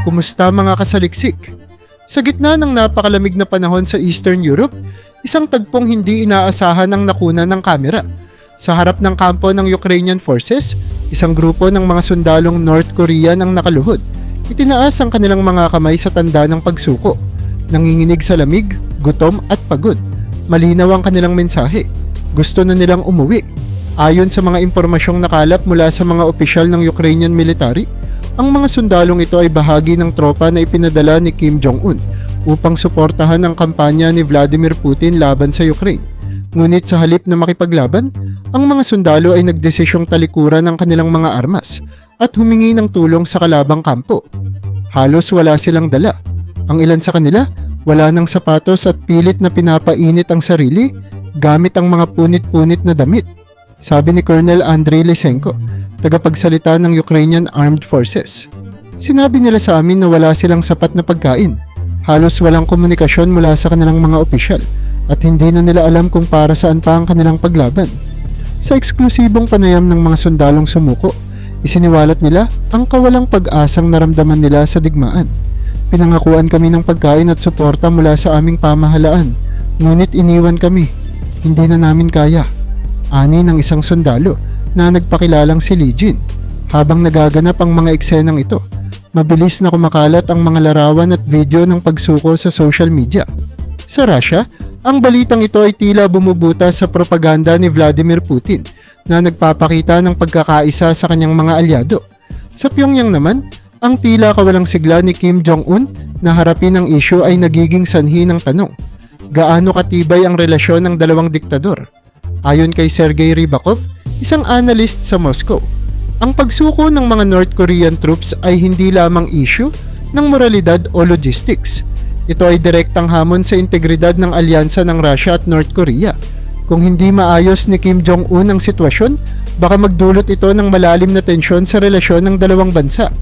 Kumusta mga kasaliksik? Sa gitna ng napakalamig na panahon sa Eastern Europe, isang tagpong hindi inaasahan ang nakuna ng kamera. Sa harap ng kampo ng Ukrainian forces, isang grupo ng mga sundalong North Korean ang nakaluhod. Itinaas ang kanilang mga kamay sa tanda ng pagsuko. Nanginginig sa lamig, gutom at pagod. Malinaw ang kanilang mensahe. Gusto na nilang umuwi. Ayon sa mga impormasyong nakalap mula sa mga opisyal ng Ukrainian military, ang mga sundalong ito ay bahagi ng tropa na ipinadala ni Kim Jong-un upang suportahan ang kampanya ni Vladimir Putin laban sa Ukraine. Ngunit sa halip na makipaglaban, ang mga sundalo ay nagdesisyong talikuran ang kanilang mga armas at humingi ng tulong sa kalabang kampo. Halos wala silang dala. Ang ilan sa kanila, wala ng sapatos at pilit na pinapainit ang sarili gamit ang mga punit-punit na damit. Sabi ni Colonel Andrei Lysenko, tagapagsalita ng Ukrainian Armed Forces. Sinabi nila sa amin na wala silang sapat na pagkain. Halos walang komunikasyon mula sa kanilang mga opisyal at hindi na nila alam kung para saan pa ang kanilang paglaban. Sa eksklusibong panayam ng mga sundalong sumuko, isiniwalat nila ang kawalang pag-asang naramdaman nila sa digmaan. Pinangakuan kami ng pagkain at suporta mula sa aming pamahalaan, ngunit iniwan kami. Hindi na namin kaya. Ani ng isang sundalo na nagpakilalang si Lee Jin. Habang nagaganap ang mga eksenang ito, mabilis na kumakalat ang mga larawan at video ng pagsuko sa social media. Sa Russia, ang balitang ito ay tila bumubuta sa propaganda ni Vladimir Putin na nagpapakita ng pagkakaisa sa kanyang mga alyado. Sa Pyongyang naman, ang tila kawalang sigla ni Kim Jong-un na harapin ang issue ay nagiging sanhi ng tanong. Gaano katibay ang relasyon ng dalawang diktador? Ayon kay Sergei Rybakov, isang analyst sa Moscow, ang pagsuko ng mga North Korean troops ay hindi lamang issue ng moralidad o logistics. Ito ay direktang hamon sa integridad ng alyansa ng Russia at North Korea. Kung hindi maayos ni Kim Jong-un ang sitwasyon, baka magdulot ito ng malalim na tensyon sa relasyon ng dalawang bansa.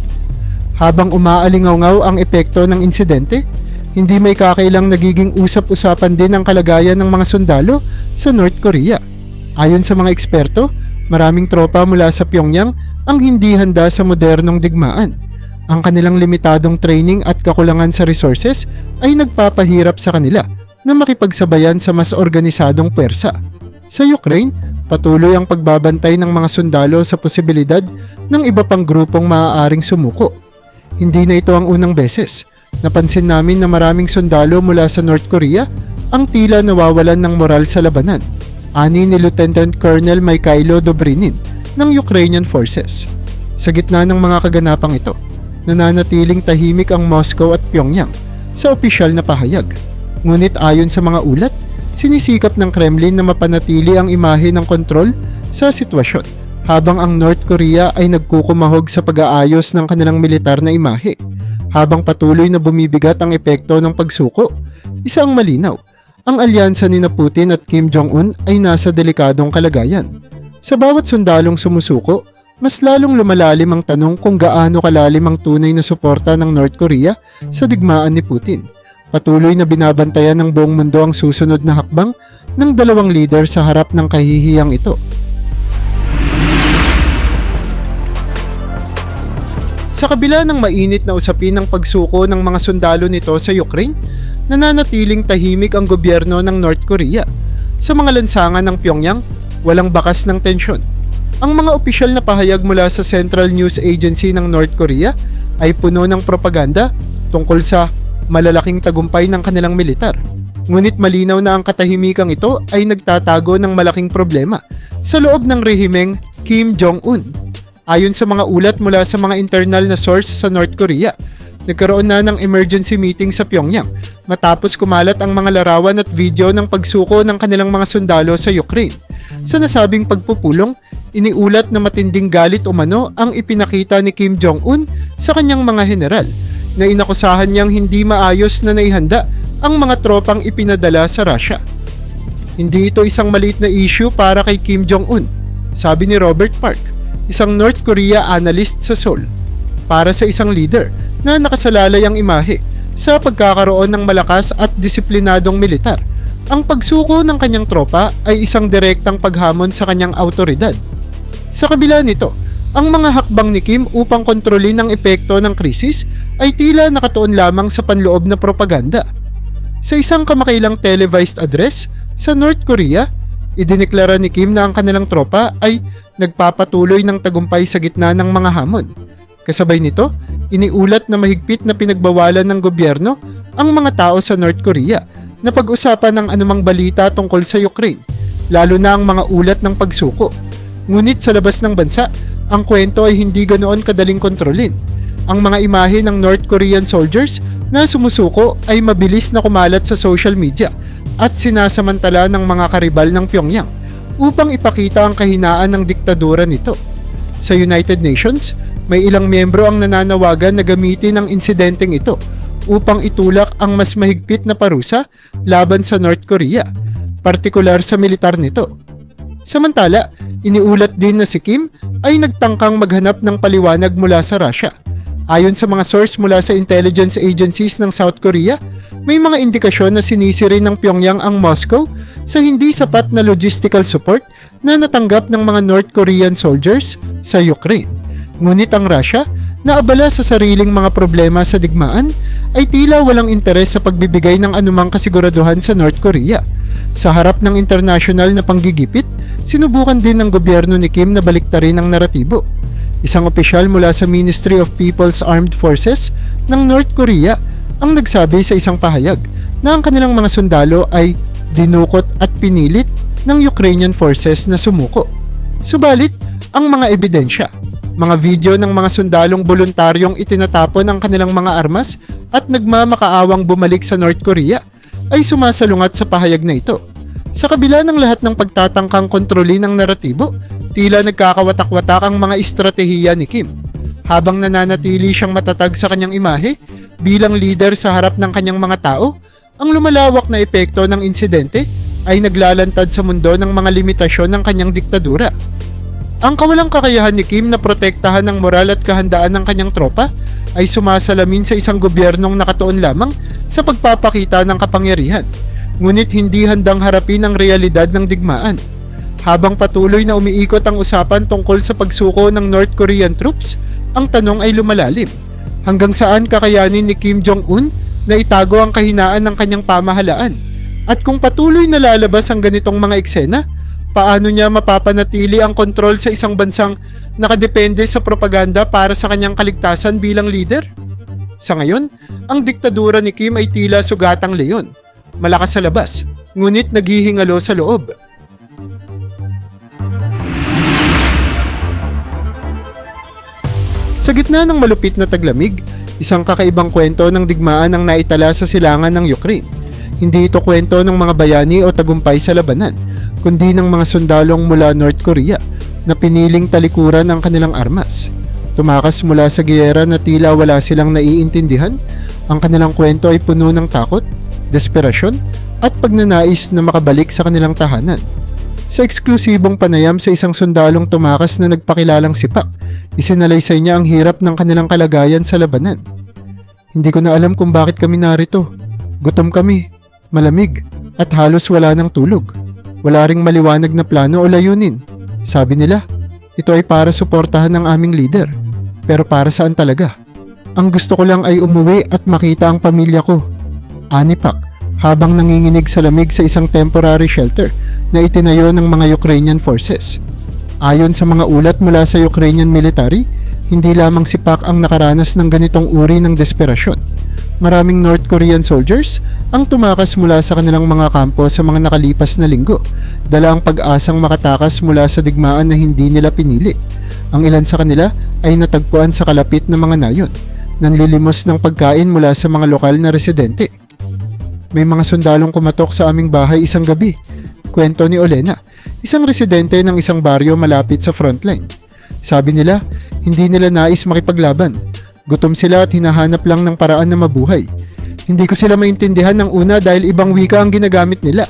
Habang umaalingaw ang epekto ng insidente, hindi may kakailang nagiging usap-usapan din ang kalagayan ng mga sundalo sa North Korea. Ayon sa mga eksperto, maraming tropa mula sa Pyongyang ang hindi handa sa modernong digmaan. Ang kanilang limitadong training at kakulangan sa resources ay nagpapahirap sa kanila na makipagsabayan sa mas organisadong pwersa. Sa Ukraine, patuloy ang pagbabantay ng mga sundalo sa posibilidad ng iba pang grupong maaaring sumuko. Hindi na ito ang unang beses. Napansin namin na maraming sundalo mula sa North Korea ang tila nawawalan ng moral sa labanan. Ani ni Lieutenant Colonel Mikhailo Dobrinin ng Ukrainian Forces. Sa gitna ng mga kaganapang ito, nananatiling tahimik ang Moscow at Pyongyang sa opisyal na pahayag. Ngunit ayon sa mga ulat, sinisikap ng Kremlin na mapanatili ang imahe ng kontrol sa sitwasyon habang ang North Korea ay nagkukumahog sa pag-aayos ng kanilang militar na imahe. Habang patuloy na bumibigat ang epekto ng pagsuko, isa ang malinaw, ang alyansa ni na Putin at Kim Jong-un ay nasa delikadong kalagayan. Sa bawat sundalong sumusuko, mas lalong lumalalim ang tanong kung gaano kalalim ang tunay na suporta ng North Korea sa digmaan ni Putin. Patuloy na binabantayan ng buong mundo ang susunod na hakbang ng dalawang leader sa harap ng kahihiyang ito. Sa kabila ng mainit na usapin ng pagsuko ng mga sundalo nito sa Ukraine, nananatiling tahimik ang gobyerno ng North Korea. Sa mga lansangan ng Pyongyang, walang bakas ng tensyon. Ang mga opisyal na pahayag mula sa Central News Agency ng North Korea ay puno ng propaganda tungkol sa malalaking tagumpay ng kanilang militar. Ngunit malinaw na ang katahimikang ito ay nagtatago ng malaking problema sa loob ng rehimeng Kim Jong-un. Ayon sa mga ulat mula sa mga internal na source sa North Korea, nagkaroon na ng emergency meeting sa Pyongyang matapos kumalat ang mga larawan at video ng pagsuko ng kanilang mga sundalo sa Ukraine. Sa nasabing pagpupulong, iniulat na matinding galit umano ang ipinakita ni Kim Jong-un sa kanyang mga general na inakusahan niyang hindi maayos na naihanda ang mga tropang ipinadala sa Russia. Hindi ito isang maliit na issue para kay Kim Jong-un, sabi ni Robert Park, isang North Korea analyst sa Seoul. Para sa isang leader na nakasalalay ang imahe sa pagkakaroon ng malakas at disiplinadong militar, ang pagsuko ng kanyang tropa ay isang direktang paghamon sa kanyang autoridad. Sa kabila nito, ang mga hakbang ni Kim upang kontrolin ang epekto ng krisis ay tila nakatuon lamang sa panloob na propaganda. Sa isang kamakailang televised address sa North Korea, idineklara ni Kim na ang kanilang tropa ay nagpapatuloy ng tagumpay sa gitna ng mga hamon. Kasabay nito, iniulat na mahigpit na pinagbawalan ng gobyerno ang mga tao sa North Korea na pag-usapan ng anumang balita tungkol sa Ukraine, lalo na ang mga ulat ng pagsuko. Ngunit sa labas ng bansa, ang kwento ay hindi ganoon kadaling kontrolin. Ang mga imahe ng North Korean soldiers na sumusuko ay mabilis na kumalat sa social media at sinasamantala ng mga karibal ng Pyongyang upang ipakita ang kahinaan ng diktadura nito. Sa United Nations, may ilang miyembro ang nananawagan na gamitin ang insidenteng ito upang itulak ang mas mahigpit na parusa laban sa North Korea, partikular sa militar nito. Samantala, iniulat din na si Kim ay nagtangkang maghanap ng paliwanag mula sa Russia. Ayon sa mga source mula sa intelligence agencies ng South Korea, may mga indikasyon na sinisiri ng Pyongyang ang Moscow sa hindi sapat na logistical support na natanggap ng mga North Korean soldiers sa Ukraine. Ngunit ang Russia, na abala sa sariling mga problema sa digmaan, ay tila walang interes sa pagbibigay ng anumang kasiguraduhan sa North Korea. Sa harap ng international na panggigipit, sinubukan din ng gobyerno ni Kim na baliktarin ang naratibo. Isang opisyal mula sa Ministry of People's Armed Forces ng North Korea ang nagsabi sa isang pahayag na ang kanilang mga sundalo ay dinukot at pinilit ng Ukrainian forces na sumuko. Subalit, ang mga ebidensya, mga video ng mga sundalong voluntaryong itinatapon ang kanilang mga armas at nagmamakaawang bumalik sa North Korea ay sumasalungat sa pahayag na ito. Sa kabila ng lahat ng pagtatangkang kontrolin ng naratibo, tila nagkakawatak-watak ang mga estratehiya ni Kim. Habang nananatili siyang matatag sa kanyang imahe bilang leader sa harap ng kanyang mga tao, ang lumalawak na epekto ng insidente ay naglalantad sa mundo ng mga limitasyon ng kanyang diktadura. Ang kawalang kakayahan ni Kim na protektahan ng moral at kahandaan ng kanyang tropa ay sumasalamin sa isang gobyernong nakatuon lamang sa pagpapakita ng kapangyarihan, ngunit hindi handang harapin ang realidad ng digmaan. Habang patuloy na umiikot ang usapan tungkol sa pagsuko ng North Korean troops, ang tanong ay lumalalim. Hanggang saan kakayanin ni Kim Jong-un na itago ang kahinaan ng kanyang pamahalaan? At kung patuloy na lalabas ang ganitong mga eksena, paano niya mapapanatili ang kontrol sa isang bansang nakadepende sa propaganda para sa kanyang kaligtasan bilang leader? Sa ngayon, ang diktadura ni Kim ay tila sugatang leon. Malakas sa labas, ngunit naghihingalo sa loob. Sa gitna ng malupit na taglamig, isang kakaibang kwento ng digmaan ang naitala sa silangan ng Ukraine. Hindi ito kwento ng mga bayani o tagumpay sa labanan, kundi ng mga sundalong mula North Korea na piniling talikuran ang kanilang armas. Tumakas mula sa giyera na tila wala silang naiintindihan, ang kanilang kwento ay puno ng takot, desperasyon, at pagnanais na makabalik sa kanilang tahanan. Sa eksklusibong panayam sa isang sundalong tumakas na nagpakilalang sipak, isinalaysay niya ang hirap ng kanilang kalagayan sa labanan. Hindi ko na alam kung bakit kami narito. Gutom kami, malamig, at halos wala ng tulog. Wala ring maliwanag na plano o layunin. Sabi nila, ito ay para suportahan ng aming leader. Pero para saan talaga? Ang gusto ko lang ay umuwi at makita ang pamilya ko. Anipak, habang nanginginig sa lamig sa isang temporary shelter na itinayo ng mga Ukrainian forces. Ayon sa mga ulat mula sa Ukrainian military, hindi lamang si Pak ang nakaranas ng ganitong uri ng desperasyon. Maraming North Korean soldiers ang tumakas mula sa kanilang mga kampo sa mga nakalipas na linggo, dala ang pag-asang makatakas mula sa digmaan na hindi nila pinili. Ang ilan sa kanila ay natagpuan sa kalapit na mga nayon, nanlilimos ng pagkain mula sa mga lokal na residente. May mga sundalong kumatok sa aming bahay isang gabi. Kwento ni Olena, isang residente ng isang baryo malapit sa frontline. Sabi nila, hindi nila nais makipaglaban. Gutom sila at hinahanap lang ng paraan na mabuhay. Hindi ko sila maintindihan ng una dahil ibang wika ang ginagamit nila.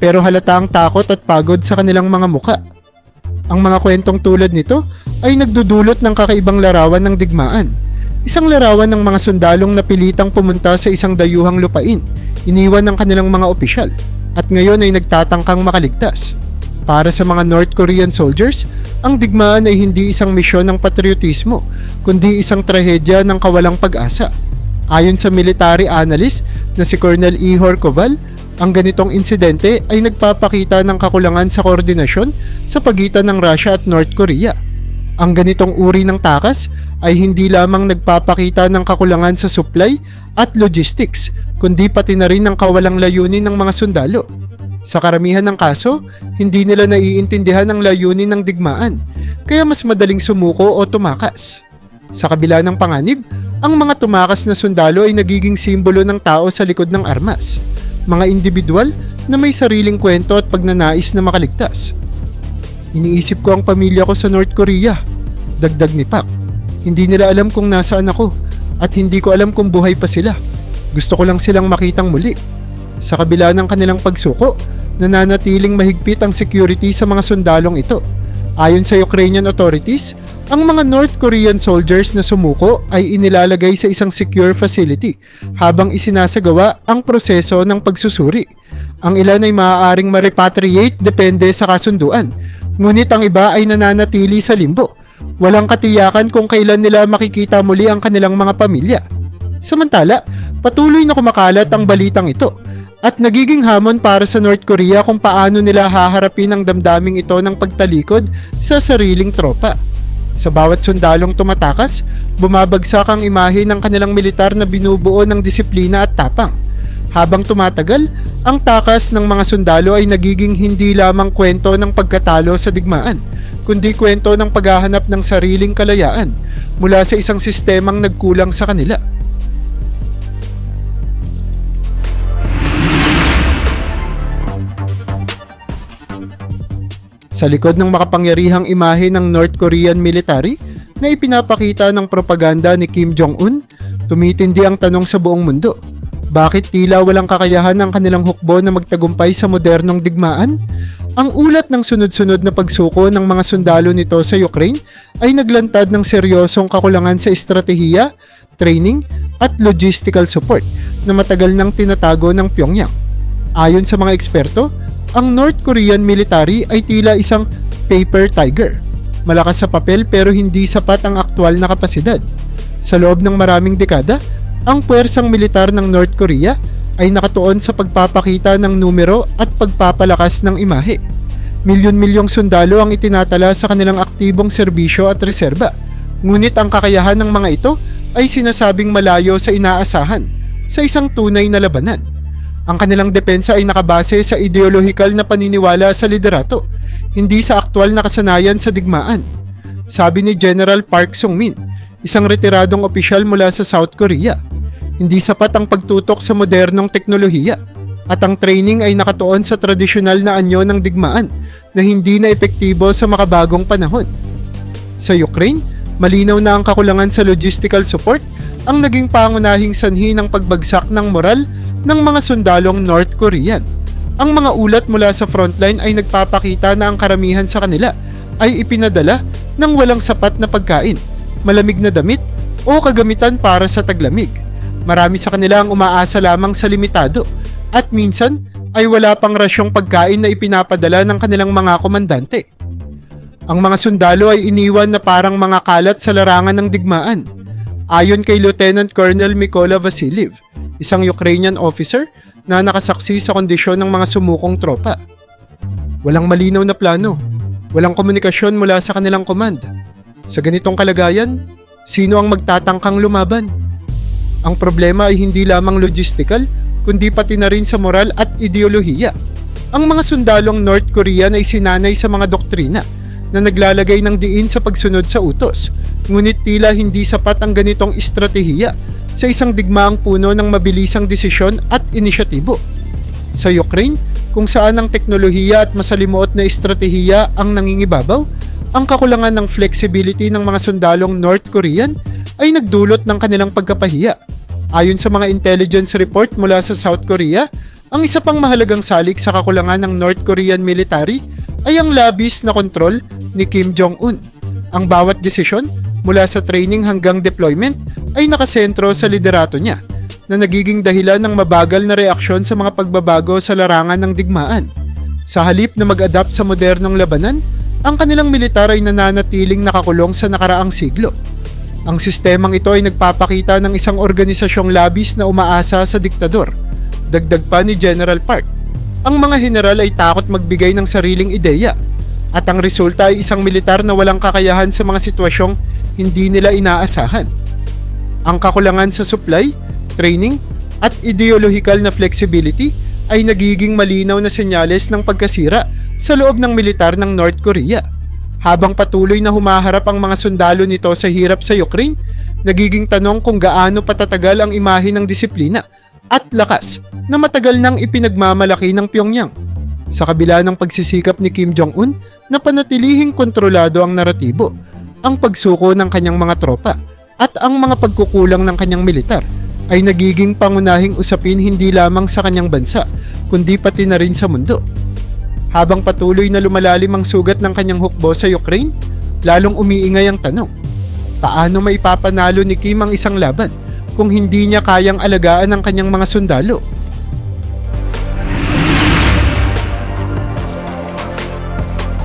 Pero halata ang takot at pagod sa kanilang mga muka. Ang mga kwentong tulad nito ay nagdudulot ng kakaibang larawan ng digmaan. Isang larawan ng mga sundalong napilitang pumunta sa isang dayuhang lupain iniwan ng kanilang mga opisyal at ngayon ay nagtatangkang makaligtas. Para sa mga North Korean soldiers, ang digmaan ay hindi isang misyon ng patriotismo, kundi isang trahedya ng kawalang pag-asa. Ayon sa military analyst na si Colonel Ihor Koval, ang ganitong insidente ay nagpapakita ng kakulangan sa koordinasyon sa pagitan ng Russia at North Korea. Ang ganitong uri ng takas ay hindi lamang nagpapakita ng kakulangan sa supply at logistics, kundi pati na rin ng kawalang layunin ng mga sundalo. Sa karamihan ng kaso, hindi nila naiintindihan ang layunin ng digmaan, kaya mas madaling sumuko o tumakas. Sa kabila ng panganib, ang mga tumakas na sundalo ay nagiging simbolo ng tao sa likod ng armas. Mga individual na may sariling kwento at pagnanais na makaligtas. Iniisip ko ang pamilya ko sa North Korea. Dagdag ni Pak. Hindi nila alam kung nasaan ako at hindi ko alam kung buhay pa sila. Gusto ko lang silang makitang muli. Sa kabila ng kanilang pagsuko, nananatiling mahigpit ang security sa mga sundalong ito. Ayon sa Ukrainian authorities, ang mga North Korean soldiers na sumuko ay inilalagay sa isang secure facility habang isinasagawa ang proseso ng pagsusuri. Ang ilan ay maaaring ma-repatriate depende sa kasunduan, ngunit ang iba ay nananatili sa limbo. Walang katiyakan kung kailan nila makikita muli ang kanilang mga pamilya. Samantala, patuloy na kumakalat ang balitang ito at nagiging hamon para sa North Korea kung paano nila haharapin ang damdaming ito ng pagtalikod sa sariling tropa. Sa bawat sundalong tumatakas, bumabagsak ang imahe ng kanilang militar na binubuo ng disiplina at tapang. Habang tumatagal, ang takas ng mga sundalo ay nagiging hindi lamang kwento ng pagkatalo sa digmaan, kundi kwento ng paghahanap ng sariling kalayaan mula sa isang sistemang nagkulang sa kanila. Sa likod ng makapangyarihang imahe ng North Korean military na ipinapakita ng propaganda ni Kim Jong-un, tumitindi ang tanong sa buong mundo. Bakit tila walang kakayahan ng kanilang hukbo na magtagumpay sa modernong digmaan? Ang ulat ng sunod-sunod na pagsuko ng mga sundalo nito sa Ukraine ay naglantad ng seryosong kakulangan sa estratehiya, training at logistical support na matagal nang tinatago ng Pyongyang. Ayon sa mga eksperto, ang North Korean military ay tila isang paper tiger. Malakas sa papel pero hindi sapat ang aktwal na kapasidad. Sa loob ng maraming dekada, ang puwersang militar ng North Korea ay nakatuon sa pagpapakita ng numero at pagpapalakas ng imahe. Milyon-milyong sundalo ang itinatala sa kanilang aktibong serbisyo at reserba. Ngunit ang kakayahan ng mga ito ay sinasabing malayo sa inaasahan sa isang tunay na labanan. Ang kanilang depensa ay nakabase sa ideolohikal na paniniwala sa liderato, hindi sa aktwal na kasanayan sa digmaan. Sabi ni General Park Sung-min, isang retiradong opisyal mula sa South Korea, hindi sapat ang pagtutok sa modernong teknolohiya at ang training ay nakatuon sa tradisyonal na anyo ng digmaan na hindi na epektibo sa makabagong panahon. Sa Ukraine, malinaw na ang kakulangan sa logistical support ang naging pangunahing sanhi ng pagbagsak ng moral ng mga sundalong North Korean. Ang mga ulat mula sa frontline ay nagpapakita na ang karamihan sa kanila ay ipinadala ng walang sapat na pagkain, malamig na damit o kagamitan para sa taglamig. Marami sa kanila ang umaasa lamang sa limitado at minsan ay wala pang rasyong pagkain na ipinapadala ng kanilang mga komandante. Ang mga sundalo ay iniwan na parang mga kalat sa larangan ng digmaan. Ayon kay Lieutenant Colonel Mykola Vasiliev, isang Ukrainian officer na nakasaksi sa kondisyon ng mga sumukong tropa. Walang malinaw na plano, walang komunikasyon mula sa kanilang command. Sa ganitong kalagayan, sino ang magtatangkang lumaban? Ang problema ay hindi lamang logistical, kundi pati na rin sa moral at ideolohiya. Ang mga sundalong North Korean ay sinanay sa mga doktrina na naglalagay ng diin sa pagsunod sa utos, ngunit tila hindi sapat ang ganitong estratehiya sa isang digmaang puno ng mabilisang desisyon at inisyatibo. Sa Ukraine, kung saan ang teknolohiya at masalimuot na estratehiya ang nangingibabaw, ang kakulangan ng flexibility ng mga sundalong North Korean ay nagdulot ng kanilang pagkapahiya Ayon sa mga intelligence report mula sa South Korea, ang isa pang mahalagang salik sa kakulangan ng North Korean military ay ang labis na kontrol ni Kim Jong-un. Ang bawat desisyon, mula sa training hanggang deployment, ay nakasentro sa liderato niya na nagiging dahilan ng mabagal na reaksyon sa mga pagbabago sa larangan ng digmaan. Sa halip na mag-adapt sa modernong labanan, ang kanilang militar ay nananatiling nakakulong sa nakaraang siglo. Ang sistemang ito ay nagpapakita ng isang organisasyong labis na umaasa sa diktador. Dagdag pa ni General Park. Ang mga general ay takot magbigay ng sariling ideya at ang resulta ay isang militar na walang kakayahan sa mga sitwasyong hindi nila inaasahan. Ang kakulangan sa supply, training, at ideolohikal na flexibility ay nagiging malinaw na senyales ng pagkasira sa loob ng militar ng North Korea. Habang patuloy na humaharap ang mga sundalo nito sa hirap sa Ukraine, nagiging tanong kung gaano patatagal ang imahe ng disiplina at lakas na matagal nang ipinagmamalaki ng Pyongyang. Sa kabila ng pagsisikap ni Kim Jong-un na panatilihing kontrolado ang naratibo, ang pagsuko ng kanyang mga tropa at ang mga pagkukulang ng kanyang militar ay nagiging pangunahing usapin hindi lamang sa kanyang bansa kundi pati na rin sa mundo. Habang patuloy na lumalalim ang sugat ng kanyang hukbo sa Ukraine, lalong umiingay ang tanong, paano maipapanalo ni Kim ang isang laban kung hindi niya kayang alagaan ang kanyang mga sundalo?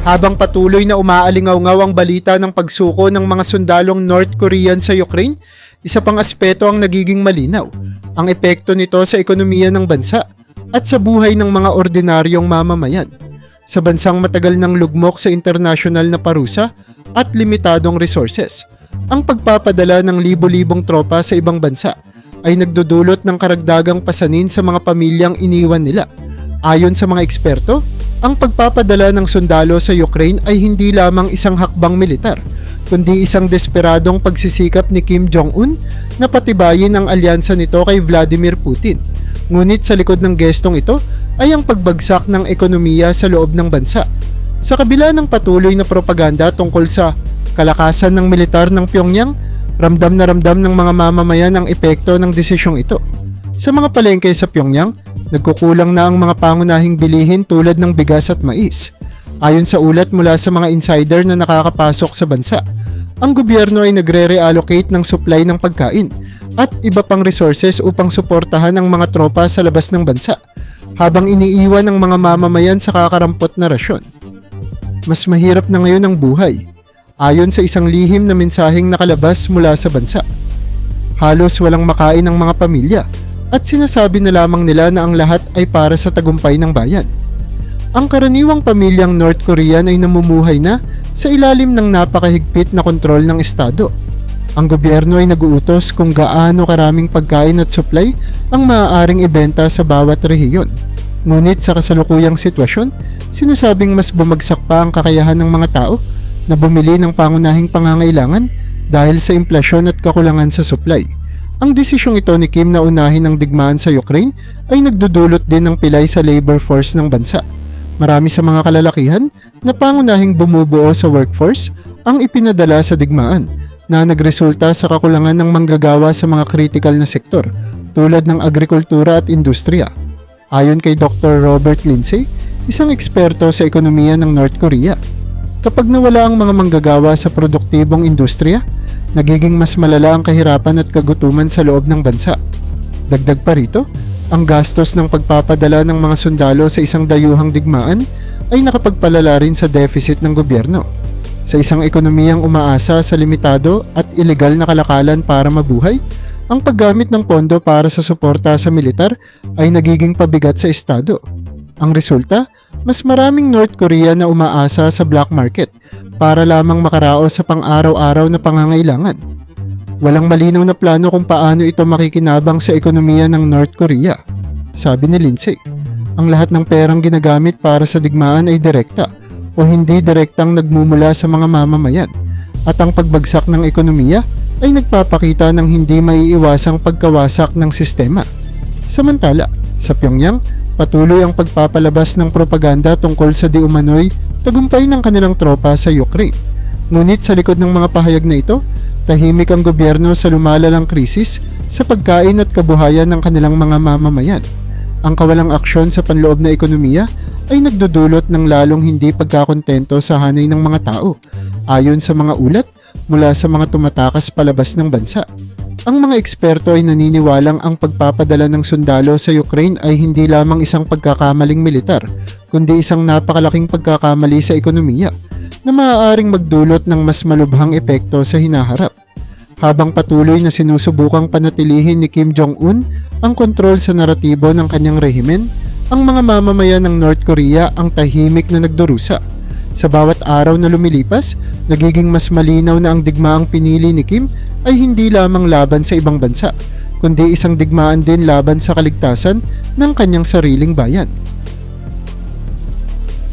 Habang patuloy na umaalingaw-ngaw ang balita ng pagsuko ng mga sundalong North Korean sa Ukraine, isa pang aspeto ang nagiging malinaw, ang epekto nito sa ekonomiya ng bansa at sa buhay ng mga ordinaryong mamamayan. Sa bansang matagal ng lugmok sa internasyonal na parusa at limitadong resources, ang pagpapadala ng libo-libong tropa sa ibang bansa ay nagdudulot ng karagdagang pasanin sa mga pamilyang iniwan nila. Ayon sa mga eksperto, ang pagpapadala ng sundalo sa Ukraine ay hindi lamang isang hakbang militar, kundi isang desperadong pagsisikap ni Kim Jong-un na patibayin ang alyansa nito kay Vladimir Putin. Ngunit sa likod ng gestong ito ay ang pagbagsak ng ekonomiya sa loob ng bansa. Sa kabila ng patuloy na propaganda tungkol sa kalakasan ng militar ng Pyongyang, ramdam na ramdam ng mga mamamayan ang epekto ng desisyong ito. Sa mga palengke sa Pyongyang, nagkukulang na ang mga pangunahing bilihin tulad ng bigas at mais. Ayon sa ulat mula sa mga insider na nakakapasok sa bansa, ang gobyerno ay nagre-reallocate ng supply ng pagkain at iba pang resources upang suportahan ang mga tropa sa labas ng bansa habang iniiwan ng mga mamamayan sa kakarampot na rasyon. Mas mahirap na ngayon ang buhay, ayon sa isang lihim na mensaheng nakalabas mula sa bansa. Halos walang makain ang mga pamilya at sinasabi na lamang nila na ang lahat ay para sa tagumpay ng bayan. Ang karaniwang pamilyang North Korean ay namumuhay na sa ilalim ng napakahigpit na kontrol ng Estado. Ang gobyerno ay naguutos kung gaano karaming pagkain at supply ang maaaring ibenta sa bawat rehiyon. Ngunit sa kasalukuyang sitwasyon, sinasabing mas bumagsak pa ang kakayahan ng mga tao na bumili ng pangunahing pangangailangan dahil sa implasyon at kakulangan sa supply. Ang desisyong ito ni Kim na unahin ang digmaan sa Ukraine ay nagdudulot din ng pilay sa labor force ng bansa. Marami sa mga kalalakihan na pangunahing bumubuo sa workforce ang ipinadala sa digmaan na nagresulta sa kakulangan ng manggagawa sa mga critical na sektor tulad ng agrikultura at industriya. Ayon kay Dr. Robert Lindsay, isang eksperto sa ekonomiya ng North Korea, kapag nawala ang mga manggagawa sa produktibong industriya, nagiging mas malala ang kahirapan at kagutuman sa loob ng bansa. Dagdag pa rito, ang gastos ng pagpapadala ng mga sundalo sa isang dayuhang digmaan ay nakapagpalala rin sa deficit ng gobyerno. Sa isang ekonomiyang umaasa sa limitado at ilegal na kalakalan para mabuhay, ang paggamit ng pondo para sa suporta sa militar ay nagiging pabigat sa estado. Ang resulta, mas maraming North Korea na umaasa sa black market para lamang makaraos sa pang-araw-araw na pangangailangan. Walang malinaw na plano kung paano ito makikinabang sa ekonomiya ng North Korea. Sabi ni Lindsay, ang lahat ng perang ginagamit para sa digmaan ay direkta o hindi direktang nagmumula sa mga mamamayan at ang pagbagsak ng ekonomiya ay nagpapakita ng hindi maiiwasang pagkawasak ng sistema. Samantala, sa Pyongyang, patuloy ang pagpapalabas ng propaganda tungkol sa di umano'y tagumpay ng kanilang tropa sa Ukraine. Ngunit sa likod ng mga pahayag na ito, tahimik ang gobyerno sa lumalalang krisis sa pagkain at kabuhayan ng kanilang mga mamamayan. Ang kawalang aksyon sa panloob na ekonomiya ay nagdudulot ng lalong hindi pagkakontento sa hanay ng mga tao, ayon sa mga ulat mula sa mga tumatakas palabas ng bansa. Ang mga eksperto ay naniniwalang ang pagpapadala ng sundalo sa Ukraine ay hindi lamang isang pagkakamaling militar, kundi isang napakalaking pagkakamali sa ekonomiya na maaaring magdulot ng mas malubhang epekto sa hinaharap. Habang patuloy na sinusubukang panatilihin ni Kim Jong-un ang kontrol sa naratibo ng kanyang rehimen, ang mga mamamayan ng North Korea ang tahimik na nagdurusa. Sa bawat araw na lumilipas, nagiging mas malinaw na ang digmaang pinili ni Kim ay hindi lamang laban sa ibang bansa, kundi isang digmaan din laban sa kaligtasan ng kanyang sariling bayan.